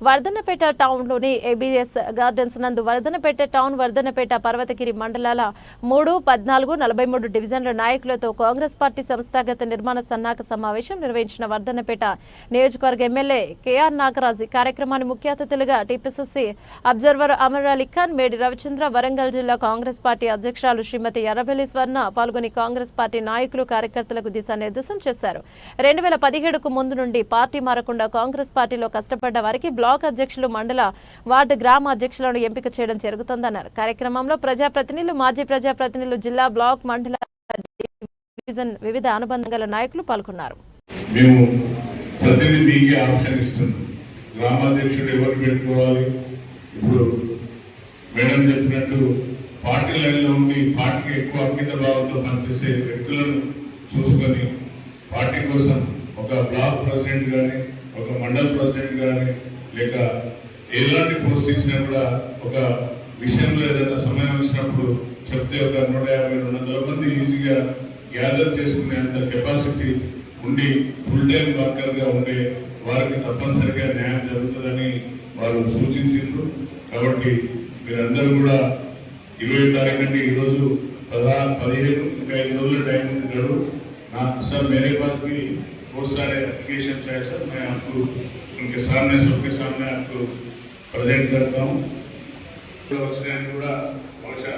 Wardhannapet టౌన్లోని ABS gardens నందు Wardhannapet town Wardhannapet Parvathagiri మండలాల మూడు పద్నాలుగు నలభై మూడు డివిజన్ల నాయకులతో కాంగ్రెస్ పార్టీ సంస్థాగత నిర్మాణ సన్నాహక సమావేశం నిర్వహించిన వర్ధనపేట నియోజకవర్గ ఎమ్మెల్యే కేఆర్ నాగరాజ్ కార్యక్రమాన్ని ముఖ్య అతిథులుగా టీపీసీసీ అబ్జర్వర్ అమర్ అలీ ఖాన్ మేడి రవిచంద్ర వరంగల్ జిల్లా కాంగ్రెస్ పార్టీ అధ్యక్షురాలు శ్రీమతి ఎర్రబెల్లి స్వర్ణ పాల్గొని కాంగ్రెస్ పార్టీ నాయకులు కార్యకర్తలకు దిశానిర్దేశం చేశారు. రెండు వేల పదిహేడుకు ముందు నుండి పార్టీ మారకుండా కాంగ్రెస్ పార్టీలో కష్టపడ్డ వారికి బ్లాక్ బ్లాక్ అధ్యక్షులు మండల వార్డు గ్రామ అధ్యక్షులను ఎంపిక చేయడం జరుగుతుందన్నారు. కార్యక్రమంలో ప్రజాప్రతినిధులు మాజీ ప్రజాప్రతినిధులు జిల్లా బ్లాక్ మండల డివిజన్ వివిధ అనుబంధ గల నాయకులు పాల్గొన్నారు. మేము ప్రతిదీ మీకే ఆప్షన్ ఇస్తున్నాం గ్రామాధ్యక్షుడు ఎవరు పెట్టుకోవాలి? ఇప్పుడు మేడం చెప్పినట్టు పార్టీ లైన్లో ఉండి పార్టీకి ఎక్కువ అంకిత భావంతో పనిచేసే వ్యక్తులను చూసుకొని పార్టీ కోసం ఒక బ్లాక్ ప్రెసిడెంట్ కానీ ఒక మండల్ ప్రెసిడెంట్ కానీ లేక ఎలాంటి పోస్ట్ ఇచ్చినా కూడా ఒక విషయంలో ఏదైనా సమయం ఇచ్చినప్పుడు చెప్తే ఒక నూట యాభై రెండు వందల మంది ఈజీగా గ్యాదర్ చేసుకునే అంత కెపాసిటీ ఉండి ఫుల్ టైం వర్కర్గా ఉండే వారికి తప్పనిసరిగా న్యాయం జరుగుతుందని వారు సూచించారు కాబట్టి మీరందరూ కూడా ఇరవై తారీఖు అంటే ఈరోజు పదహారు పదిహేను ఇంకా ఐదు రోజుల టైం ఉంది గడువు. నాకు సార్ మేరే పాస్కి కోర్స్ అనే అప్లికేషన్ చేశారు. నేను అప్పుడు उनके सामने सबके सामने आपको प्रेजेंट करता हूँ వచ్చినాయని కూడా బహుశా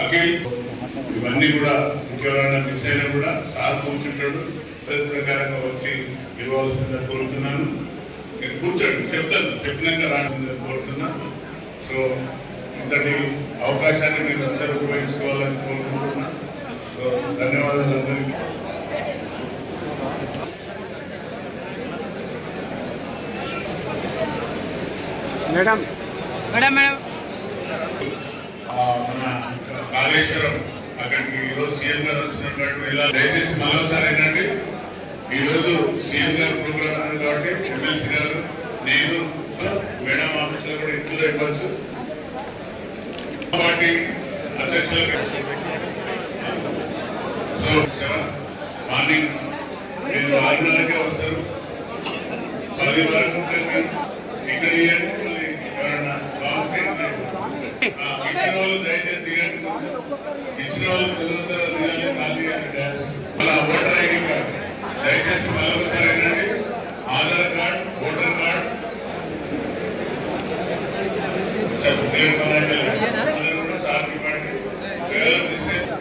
అఖిల్ ఇవన్నీ కూడా ఇంకెవరైనా మిస్ అయినా కూడా సార్ కూర్చుంటాడు దాని ప్రకారంగా వచ్చి ఇవ్వాల్సిందిగా కోరుతున్నాను నేను కూర్చోండి చెప్తాను చెప్పినాక రావాల్సిందిగా కోరుతున్నా సో ఇంతటి అవకాశాన్ని మీరు అందరూ ఉపయోగించుకోవాలని కోరుకుంటున్నా సో ధన్యవాదాలు మేడం. Madam madam. కాళేశ్వరం అక్కడికి ఈరోజు సీఎం గారు వస్తున్నట్టు ఇలా దయచేసి మరోసారి ఏంటంటే ఈరోజు సీఎం గారు ప్రోగ్రామ్ ఉంది కాబట్టి ఎమ్మెల్సీ గారు నేను మేడం ఆఫీసులో కూడా ఇంట్లో ఇవ్వచ్చు పార్టీ అధ్యక్షులకు. So morning. మీరు ఆరున్నరకే వస్తారు పది వరకు ఉంటుంది. ఇక్కడ ఇయ్యండి, మళ్ళీ ఎవరన్నా బాగు చేయండి. ఆ, ఇచ్చిన వాళ్ళు దయచేసి దిగండి కొంచెం. ఇచ్చిన వాళ్ళు చదువుతారు దిగాలి ఖాళీ చేయాలి డాష్. మళ్ళా ఓటర్ ఐడి కార్డ్ దయచేసి మళ్ళీ ఒకసారి ఏంటంటే ఆధార్ కార్డ్ ఓటర్ కార్డ్ మళ్ళీ వెళ్ళండి. అందరూ కూడా సార్కి ఇవ్వండి. ఎవరు మిస్ అయితే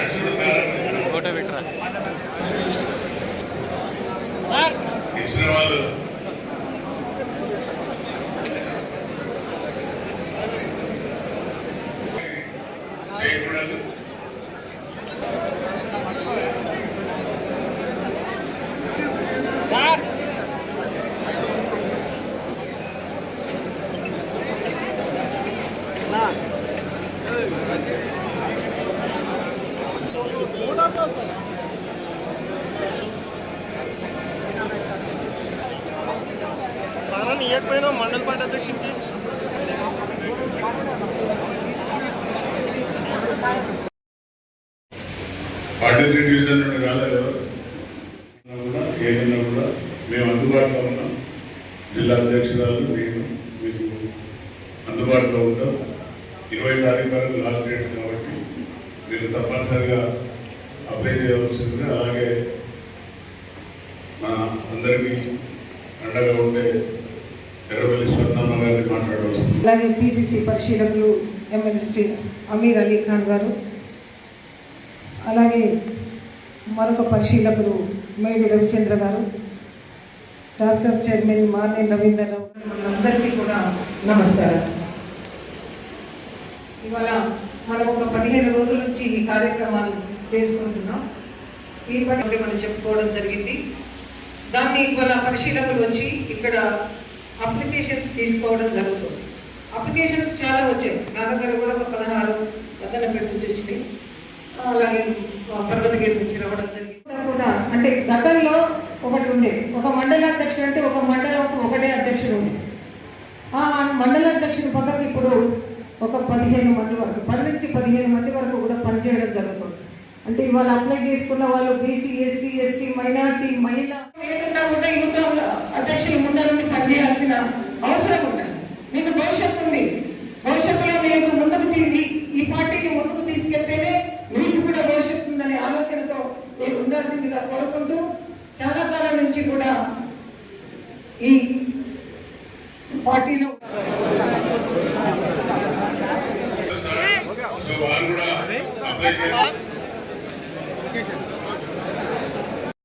అక్షుడు కారణం. ఫోటో పెట్టరా ఇచ్చిన వాళ్ళు చేయకూడదు మనం ఇవ్వకపోయినా మండల పార్టీ అధ్యక్షుడికి ఫార్టీ డివిజన్ నుండి రాలేదు కూడా ఏదైనా కూడా మేము అందుబాటులో ఉన్నాం. జిల్లా అధ్యక్షురాలు నేను మీకు అందుబాటులో ఉంటాం. ఇరవై తారీఖు వరకు లాస్ట్ డేట్ కాబట్టి మీరు తప్పనిసరిగా అప్లై అలాగే మన అందరికీ అండగా ఉండే ఎర్రవల్లి స్వర్ణమ్మ గారిని మాట్లాడవలసింది. అలాగే పిసిసి పరిశీలకులు ఎమ్మెల్సీ శ్రీ అమీర్ అలీ ఖాన్ గారు అలాగే మరొక పరిశీలకులు మేడి రవిచంద్ర గారు డాక్టర్ చైర్మన్ మార్నే రవీందర్ రావు మనందరికీ కూడా నమస్కారం. ఇవాళ మనం ఒక పదిహేను రోజుల నుంచి ఈ కార్యక్రమాన్ని చేసుకుంటున్నాం ఈ పని మనం చెప్పుకోవడం జరిగింది. దాన్ని ఇవాళ పరిశీలకులు వచ్చి ఇక్కడ అప్లికేషన్స్ తీసుకోవడం జరుగుతుంది. అప్లికేషన్స్ చాలా వచ్చాయి. నా దగ్గర కూడా ఒక పదహారు వద్దనపేట నుంచి వచ్చినాయి అలాగే పర్వతగిరి నుంచి రావడం జరిగింది. కూడా అంటే గతంలో ఒకటి ఉండే. ఒక మండలాధ్యక్షుడు అంటే ఒక మండలం ఒకటే అధ్యక్షుడు ఉండే. ఆ మండలాధ్యక్షుడి పక్కకు ఇప్పుడు ఒక పదిహేను మంది వరకు పది నుంచి పదిహేను మంది వరకు కూడా పనిచేయడం జరుగుతుంది. అంటే ఇవాళ అప్లై చేసుకున్న వాళ్ళు బీసీ ఎస్సీ ఎస్టీ మైనార్టీ మహిళ. లేకుండా కూడా యువత అధ్యక్షులు ముందరుండి పనిచేయాల్సిన అవసరం ఉంటుంది. మీకు భవిష్యత్తు ఉంది. భవిష్యత్తులో మీకు ముందుకు తీసి ఈ పార్టీని ముందుకు తీసుకెళ్తేనే మీకు కూడా భవిష్యత్తు ఉందనే ఆలోచనతో మీరు ఉండాల్సిందిగా కోరుకుంటూ చాలా కాలం నుంచి కూడా ఈ పార్టీలో వాళ్ళు కూడా